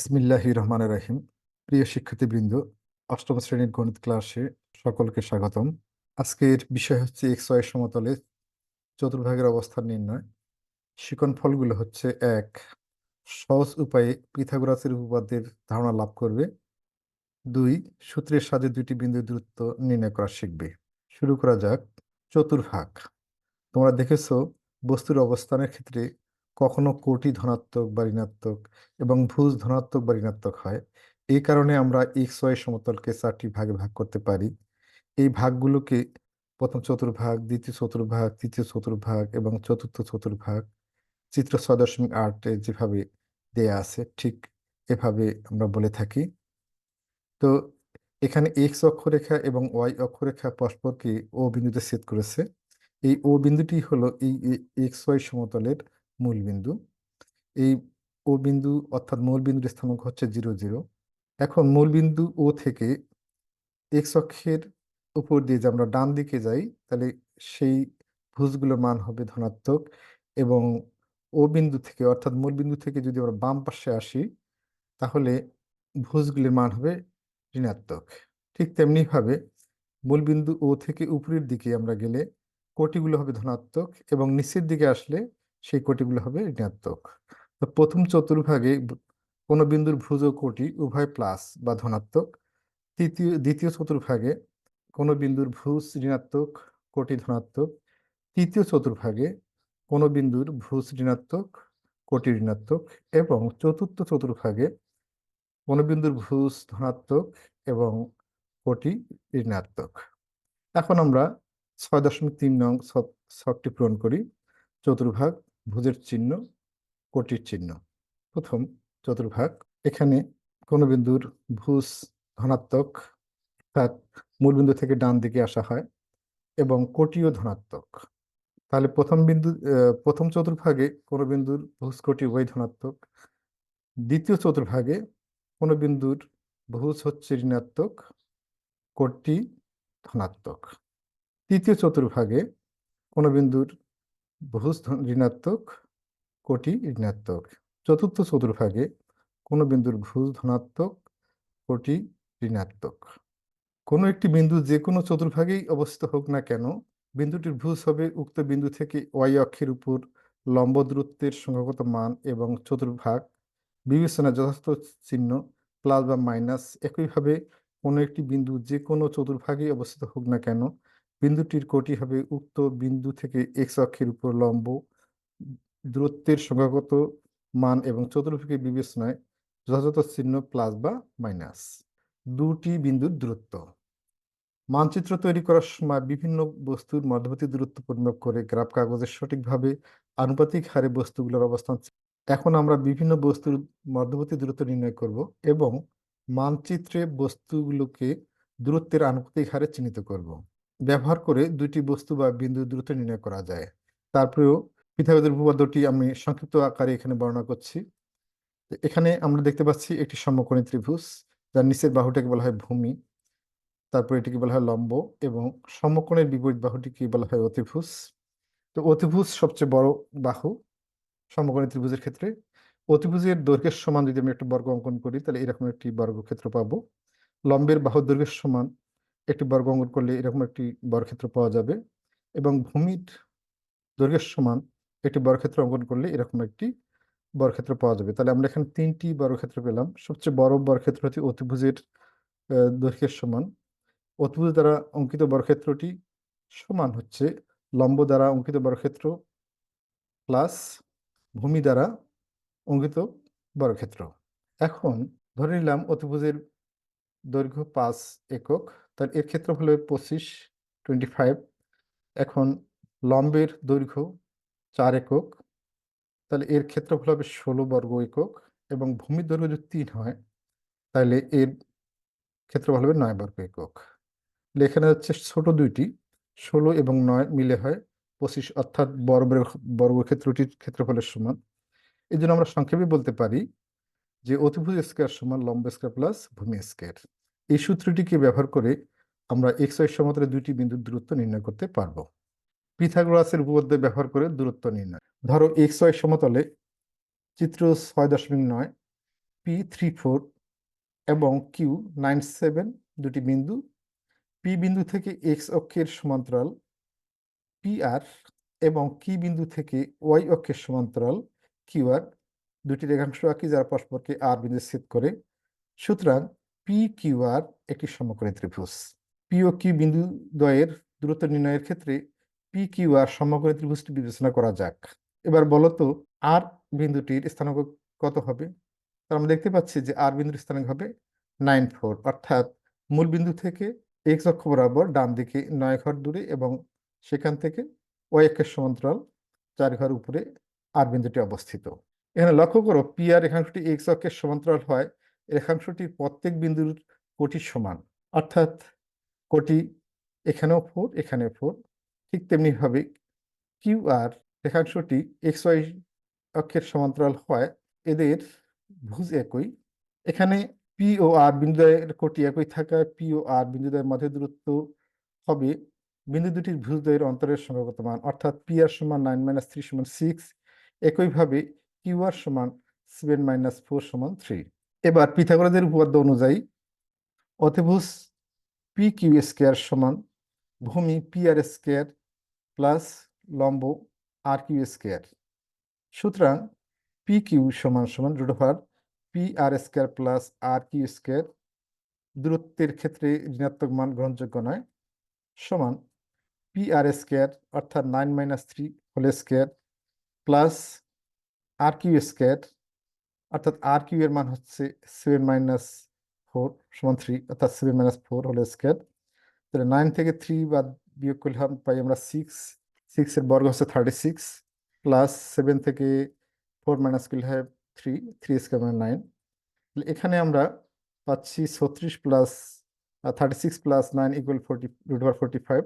ইসমিল্লাহ রহমান রাহিম। প্রিয় শিক্ষার্থীবৃন্দ, অষ্টম শ্রেণির গণিত ক্লাসে সকলকে স্বাগতম। আজকের বিষয় হচ্ছে এক্স ওয়াই সমতলে চতুর্ভাগের অবস্থান নির্ণয়। শিকন ফলগুলো হচ্ছে এক, সহজ উপায়ে পিথাগোরাসের উপপাদ্যের ধারণা লাভ করবে। দুই, সূত্রের সাথে দুইটি বিন্দুর দূরত্ব নির্ণয় করা শিখবে। শুরু করা যাক, চতুর্ভাগ। তোমরা দেখেছ, বস্তুর অবস্থানের ক্ষেত্রে কখনো কোটি ধনাত্মক বা ঋণাত্মক এবং ভুজ ধনাত্মক বা ঋণাত্মক হয়। এই কারণে আমরা এক্স ওয়াই সমতলকে চারটি ভাগে ভাগ করতে পারি। এই ভাগগুলোকে প্রথম চতুর্ভাগ, দ্বিতীয় চতুর্ভাগ, তৃতীয় চতুর্ভাগ এবং চতুর্থ চতুর্ভাগ চিত্র ছয় দশমিক আটে যেভাবে দেয়া আছে ঠিক এভাবে আমরা বলে থাকি। তো এখানে এক্স অক্ষরেখা এবং ওয়াই অক্ষরেখা পরস্পরকে ও বিন্দুতে ছেদ করেছে। এই ও বিন্দুটি হলো এই এক্স ওয়াই সমতলের মূল বিন্দু এই ও বিন্দু অর্থাৎ মূল বিন্দুর স্থানাঙ্ক হচ্ছে জিরো জিরো। এখন মূল বিন্দু ও থেকে এক্স অক্ষের উপর দিয়ে যে আমরা ডান দিকে যাই, তাহলে সেই ভুজগুলোর মান হবে ধনাত্মক এবং ও বিন্দু থেকে অর্থাৎ মূল বিন্দু থেকে যদি আমরা বাম পাশে আসি, তাহলে ভুজগুলির মান হবে ঋণাত্মক। ঠিক তেমনিভাবে মূল বিন্দু ও থেকে উপরের দিকে আমরা গেলে কোটিগুলো হবে ধনাত্মক এবং নিচের দিকে আসলে সেই কোটিগুলো হবে ঋণাত্মক। তো প্রথম চতুর্ভাগে কোনো বিন্দুর ভুজ কোটি উভয় প্লাস বা ধনাত্মক। তৃতীয়, দ্বিতীয় চতুর্ভাগে কোনো বিন্দুর ভুজ ঋণাত্মক, কোটি ধনাত্মক। তৃতীয় চতুর্ভাগে কোনো বিন্দুর ভুজ ঋণাত্মক, কোটি ঋণাত্মক এবং চতুর্থ চতুর্ভাগে কোনো বিন্দুর ভুজ ধনাত্মক এবং কোটি ঋণাত্মক। এখন আমরা ছয় দশমিক তিন নং ছকটি পূরণ করি। চতুর্ভাগ ভুজের চিহ্ন, কোটির চিহ্ন। প্রথম চতুর্ভাগ, এখানে কোনো বিন্দুর ভুজ ধনাত্মক অর্থাৎ মূলবিন্দু থেকে ডান দিকে আসা হয়, এবং কোটিও ধনাত্মক। তাহলে প্রথম বিন্দু প্রথম চতুর্ভাগে কোনো বিন্দুর ভুজ, কোটি উভয় ধনাত্মক। দ্বিতীয় চতুর্ভাগে কোনো বিন্দুর ভুজ হচ্ছে ঋণাত্মক, কোটি ধনাত্মক। তৃতীয় চতুর্ভাগে কোনো বিন্দুর ভুজ ঋণাত্মক কোটি ঋণাত্মক চতুর্থ চতুর্ভাগে কোনো বিন্দুর ভুজ ধনাত্মক কোটি ঋণাত্মক কোনো একটি বিন্দু যে কোনো চতুর্ভাগেই অবস্থিত হোক না কেন, বিন্দুটির ভুজ হবে উক্ত বিন্দু থেকে ওয়াই অক্ষের উপর লম্ব দূরত্বের সংখ্যাগত মান এবং চতুর্ভাগ বিবেচনা যথার্থ চিহ্ন প্লাস বা মাইনাস। একইভাবে কোনো একটি বিন্দু যে কোনো চতুর্ভাগেই অবস্থিত হোক না কেন বিন্দুটির কোটি হবে উক্ত বিন্দু থেকে এক্স অক্ষের উপর লম্ব, দূরত্বের সংখ্যাগত মান এবং চতুর্ভুকে বিবেচনায় যথাযথ চিহ্ন প্লাস বা মাইনাস দুটি বিন্দুর দূরত্ব। মানচিত্র তৈরি করার সময় বিভিন্ন বস্তুর মধ্যবর্তী দূরত্ব পরিমাপ করে গ্রাফ কাগজে সঠিকভাবে আনুপাতিক হারে বস্তুগুলোর অবস্থান এখন আমরা বিভিন্ন বস্তুর মধ্যবর্তী দূরত্ব নির্ণয় করব এবং মানচিত্রে বস্তুগুলোকে দূরত্বের আনুপাতিক হারে চিহ্নিত করব। ব্যবহার করে দুইটি বস্তু বা বিন্দুর দূরত্ব নির্ণয় করা যায়। তারপরেও পিথাগোরাসের উপপাদ্যটি আমি সংক্ষিপ্ত আকারে এখানে বর্ণনা করছি। এখানে আমরা দেখতে পাচ্ছি একটি সমকোণী ত্রিভুজ, যার নিচের বাহুটাকে বলা হয় ভূমি, তারপর এটিকে বলা হয় লম্ব এবং সমকোণের বিপরীত বাহুটিকে বলা হয় অতিভুজ। তো অতিভুজ সবচেয়ে বড় বাহু সমকোণী ত্রিভুজের ক্ষেত্রে। অতিভুজের দৈর্ঘ্যের সমান যদি আমি একটা বর্গ অঙ্কন করি, তাহলে এরকম একটি বর্গক্ষেত্র পাবো। লম্বের বাহু দৈর্ঘ্যের সমান একটি বর্গ অঙ্কন করলে এরকম একটি বর্গক্ষেত্র পাওয়া যাবে এবং ভূমির দৈর্ঘ্যের সমান একটি বর্গক্ষেত্র অঙ্কন করলে এরকম একটি বর্গক্ষেত্র পাওয়া যাবে। তাহলে আমরা এখানে তিনটি বর্গক্ষেত্র পেলাম। সবচেয়ে বড় বর্গক্ষেত্র হচ্ছে অতিভুজের দৈর্ঘ্যের সমান। অতিভুজ দ্বারা অঙ্কিত বর্গক্ষেত্রটি সমান হচ্ছে লম্ব দ্বারা অঙ্কিত বর্গক্ষেত্র প্লাস ভূমি দ্বারা অঙ্কিত বর্গক্ষেত্র। এখন ধরে নিলাম অতিভুজের দৈর্ঘ্য পাঁচ একক। তাহলে এর ক্ষেত্র হলো পঁচিশ টোয়েন্টি ফাইভ এখন লম্বের দৈর্ঘ্য চার একক, তাহলে এর ক্ষেত্রফল হবে ষোলো বর্গ একক এবং ভূমির দৈর্ঘ্য যদি তিন হয়, তাহলে এর ক্ষেত্রফল হবে নয় বর্গ একক। এখানে হচ্ছে ছোট দুইটি, ষোলো এবং নয় মিলে হয় পঁচিশ, অর্থাৎ বড় বর্গক্ষেত্রটির ক্ষেত্রফলের সমান। এই জন্য আমরা সংক্ষেপে বলতে পারি যে অতিভুজ স্কোয়ার সমান লম্ব স্কোয়ার প্লাস ভূমি স্কোয়ার এই সূত্রটিকে ব্যবহার করে আমরা এক্স ওয়াই সমতলে দুইটি বিন্দুর দূরত্ব নির্ণয় করতে পারব। পিথাগোরাসের উপপাদ্য ব্যবহার করে দূরত্ব নির্ণয়। ধরো এক্স ওয়াই সমতলে চিত্র ছয় দশমিক নয়, পি থ্রি ফোর এবং কিউ নাইন সেভেন, দুটি বিন্দু। পি বিন্দু থেকে এক্স অক্ষের সমান্তরাল, পি আর এবং কি বিন্দু থেকে ওয়াই অক্ষের সমান্তরাল কিউ আর। দুটি রেখাংশ আঁকি যারা পরস্পরকে আর বিন্দু ছেদ করে। সুতরাং পি কিউ আর একটি সমকোণী ত্রিভুজ। পি ও কিউ বিন্দু দ্বয়ের দূরত্ব নির্ণয়ের ক্ষেত্রে পি কিউ আর সমকোণী ত্রিভুজটি বিবেচনা করা যাক। এবার বলতো আর বিন্দুটির স্থানাঙ্ক কত হবে? তার আমরা দেখতে পাচ্ছি যে আর বিন্দুর স্থানাঙ্ক হবে নাইন ফোর, অর্থাৎ মূল বিন্দু থেকে এক্স অক্ষ বরাবর ডান দিকে নয় ঘর দূরে এবং সেখান থেকে ওয়াই অক্ষের সমান্তরাল চার ঘর উপরে আর বিন্দুটি অবস্থিত। এখানে লক্ষ্য করো পি আর রেখাংশটি এক্স অক্ষের সমান্তরাল হয় রেখাংশটির প্রত্যেক বিন্দুর কোটি সমান। অর্থাৎ কোটি এখানেও ফোর এখানে ফোর, ঠিক তেমনি ভাবে কিউ আর রেখাংশটি এক্স ওয়াই অক্ষের সমান্তরাল হয়, এদের ভুজ একই। এখানে পি ও আর বিন্দুদ্বয়ের কোটি একই থাকায় পি ও আর বিন্দুদয়ের মধ্যে দূরত্ব হবে বিন্দু দুটির ভুজদ্বয়ের অন্তরের সংখ্যাগত মান। অর্থাৎ পি আর সমান নাইন মাইনাস থ্রি সমান সিক্স, একইভাবে কিউ আর সমান সেভেন মাইনাস ফোর সমান থ্রি। এবার পিথাগোরাসের উপপাদ্য অনুযায়ী অতিভুজ পি কিউ স্কোয়ার সমান ভূমি পি আর স্কোয়ার প্লাস লম্ব আর কিউ স্কোয়ার সুতরাং পি কিউ সমান সমান root over P R square plus R Q square দূরত্বের ক্ষেত্রে ঋণাত্মক মান গ্রহণযোগ্য নয়, সমান পি আর স্কোয়ার অর্থাৎ nine minus three whole square plus R Q square অর্থাৎ আর কিউ এর মান হচ্ছে সেভেন মাইনাস ফোর সমান থ্রি অর্থাৎ seven minus four whole square তাহলে নাইন থেকে থ্রি বাদ বিয়োগ করলে পাই আমরা সিক্স সিক্সের বর্গ হচ্ছে থার্টি সিক্স প্লাস সেভেন থেকে ফোর মাইনাস করলে হয় থ্রি থ্রি স্কোয়ার মানে নাইন তাহলে এখানে আমরা পাচ্ছি ছত্রিশ plus thirty six plus nine equal forty root over forty five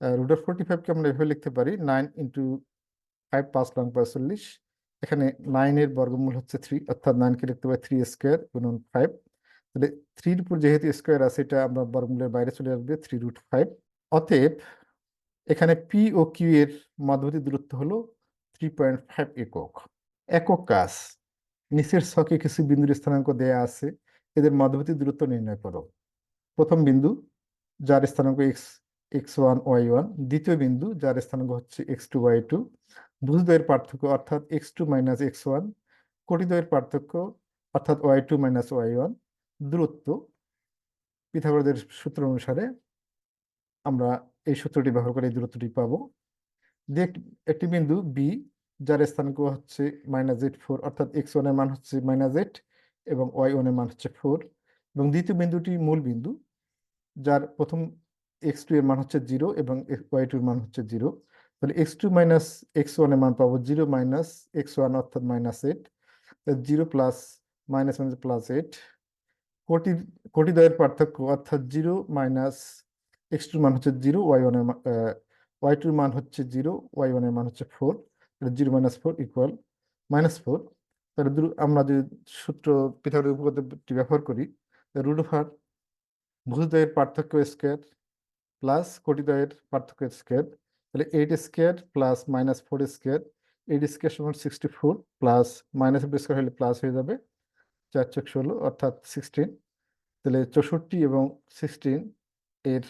root over forty ফাইভকে আমরা এভাবে লিখতে পারি নাইন ইন্টু ফাইভ পাঁচ লং পঁয়তাল্লিশ এখানে নাইনের বর্গমূল হচ্ছে থ্রি অর্থাৎ নাইনকে লিখতে পারি থ্রি স্কোয়ার গুণন ফাইভ তাহলে থ্রির উপর যেহেতু স্কোয়ার আছে, এটা আমরা বর্গমূলের বাইরে চলে আসবে থ্রি রুট ফাইভ অতএব এখানে পি ও কিউ এর মধ্যবর্তী দূরত্ব হলো থ্রি পয়েন্ট ফাইভ একক। একক কাজ, নিচের ছকে কিছু বিন্দুর স্থানাঙ্ক দেয়া আছে, এদের মধ্যবর্তী দূরত্ব নির্ণয় করো। প্রথম বিন্দু, যার স্থানাঙ্ক X X one Y one, দ্বিতীয় বিন্দু, যার স্থানাঙ্ক হচ্ছে এক্স টু ওয়াই টু ভুজদ্বয়ের পার্থক্য অর্থাৎ X two minus X one, কোটিদ্বয়ের পার্থক্য অর্থাৎ Y two minus Y one, দূরত্ব, পিথাগোরাসের সূত্র অনুসারে আমরা এই সূত্রটি ব্যবহার করে এই দূরত্বটি পাবো। একটি বিন্দু বি যার স্থানাঙ্ক হচ্ছে মাইনাস এইট ফোর, অর্থাৎ এক্স ওয়ানের মান হচ্ছে মাইনাস এইট এবং ওয়াই ওয়ানের মান হচ্ছে ফোর, এবং দ্বিতীয় বিন্দুটি মূল বিন্দু, যার প্রথম এক্স টু এর মান হচ্ছে জিরো এবং ওয়াই টু এর মান হচ্ছে জিরো তাহলে এক্স টু মাইনাস এক্স ওয়ানের মান পাবো জিরো মাইনাস এক্স ওয়ান অর্থাৎ minus eight zero plus minus minus plus eight কোটি কোটিদ্বয়ের পার্থক্য অর্থাৎ জিরো মাইনাস এক্স টুর মান হচ্ছে জিরো ওয়াই ওয়ানের ওয়াই টুর মান হচ্ছে জিরো ওয়াই ওয়ানের মান হচ্ছে four zero minus four equal minus four তাহলে আমরা যদি সূত্র পিথাগোরাসের উপপাদ্যটি ব্যবহার করি রুট ওভার ভুজদ্বয়ের পার্থক্য স্কোয়ার প্লাস কোটিদ্বয়ের পার্থক্য স্কোয়ার তাহলে eight square plus minus four square eight square সমান sixty four plus minus square হলে প্লাস হয়ে যাবে চার চোখ ষোলো, অর্থাৎ সিক্সটিন তাহলে চৌষট্টি এবং সিক্সটিন এর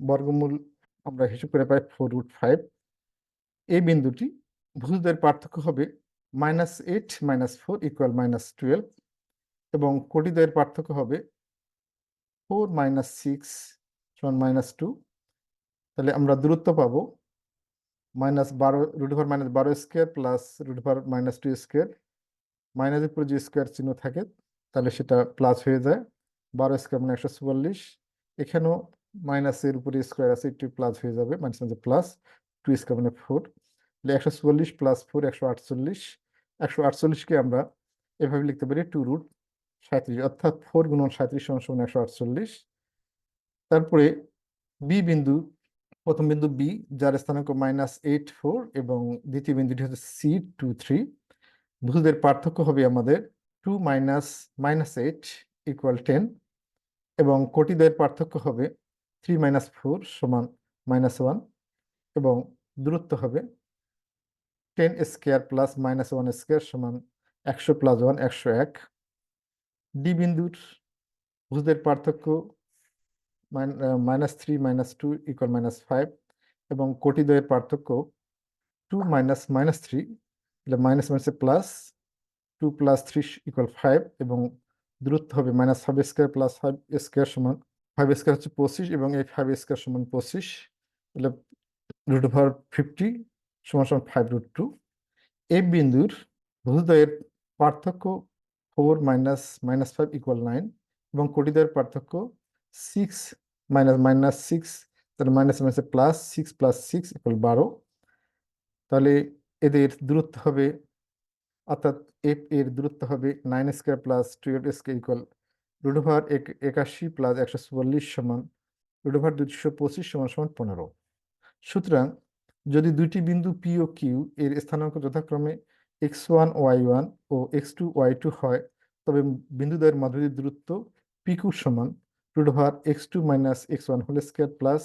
বর্গমূল আমরা হিসেব করে পাই ফোর রুট ফাইভ এই বিন্দুটি ভুজদের পার্থক্য হবে minus eight minus four equal minus twelve এবং কোটিদ্বয়ের পার্থক্য হবে ফোর মাইনাস সিক্স সমান মাইনাস টু তাহলে আমরা দূরত্ব পাবো মাইনাস বারো রুট ওভার মাইনাস বারো square plus root over minus two square মাইনাসের উপরে যে স্কোয়ার চিহ্ন থাকে, তাহলে সেটা প্লাস হয়ে যায়। বারো স্কোয়ার মানে একশো চুয়াল্লিশ। এখানেও মাইনাসের উপরে স্কোয়ার আছে, একটু প্লাস হয়ে যাবে minus minus plus two square মানে ফোর তাহলে একশো চুয়াল্লিশ প্লাস ফোর একশো আটচল্লিশ। একশো আটচল্লিশকে আমরা এভাবে লিখতে পারি টু রুট সাঁত্রিশ অর্থাৎ ফোর গুণন সাঁত্রিশ সমান সমান একশো আটচল্লিশ। তারপরে বি বিন্দু, প্রথম বিন্দু বি যার স্থানাঙ্ক মাইনাস এইট ফোর এবং দ্বিতীয় বিন্দুটি হচ্ছে সি টু থ্রি ভুজদের পার্থক্য হবে আমাদের two minus minus eight equal ten এবং কোটিদ্বয়ের পার্থক্য হবে থ্রি মাইনাস ফোর সমান মাইনাস ওয়ান এবং দূরত্ব হবে ten square plus minus one square সমান একশো প্লাস ওয়ান একশো এক। ডি বিন্দুর ভুজদের পার্থক্য minus three minus two equal minus five এবং কোটিদ্বয়ের পার্থক্য two minus minus three minus মাইনাসে plus two plus three equal five এবং দূরত্ব হবে minus five square plus five square সমান ফাইভ স্কোয়ার হচ্ছে পঁচিশ এবং এই ফাইভ স্কোয়ার সমান পঁচিশ, তাহলে রুট ওভার ফিফটি সমান সমান ফাইভ রুট টু এই বিন্দুর ভুজদ্বয়ের পার্থক্য four minus minus five equal nine এবং কোটিদ্বয়ের পার্থক্য সিক্স মাইনাস মাইনাস সিক্স তাহলে মাইনাস মাইনাসে plus six plus six equal বারো। তাহলে এদের দূরত্ব হবে, অর্থাৎ এফ এর দূরত্ব হবে nine square plus twelve square equal root over একাশি প্লাস একশো চুয়াল্লিশ সমান রুট ওভার দুশো পঁচিশ সমান সমান পনেরো। সুতরাং যদি দুইটি বিন্দু পি ও কিউ এর স্থানাঙ্ক যথাক্রমে এক্স ওয়ান ওয়াই ওয়ান ও এক্স টু ওয়াই টু হয়, তবে বিন্দুদ্বয়ের মাধ্যমের দূরত্ব পিকু কিউ সমান root over X two minus X one whole square plus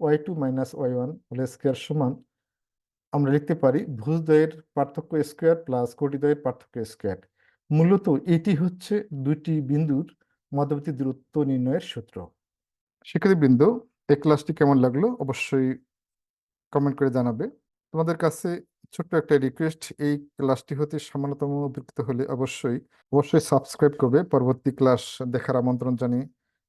Y two minus Y one whole square সমান, আমরা লিখতে পারি ভুজদ্বয়ের পার্থক্য স্কোয়ার প্লাস কোটিদ্বয়ের পার্থক্য স্কোয়ার মূলত এটি হচ্ছে দুইটি বিন্দুর মধ্যবর্তী দূরত্ব নির্ণয়ের সূত্র। শিক্ষার্থীবৃন্দ এই ক্লাসটি কেমন লাগল অবশ্যই কমেন্ট করে জানাবে। তোমাদের কাছে ছোট্ট একটা রিকোয়েস্ট এই ক্লাসটি হতে সামান্যতম উপকৃত হলে অবশ্যই অবশ্যই সাবস্ক্রাইব করবে। পরবর্তী ক্লাস দেখার আমন্ত্রণ জানিয়ে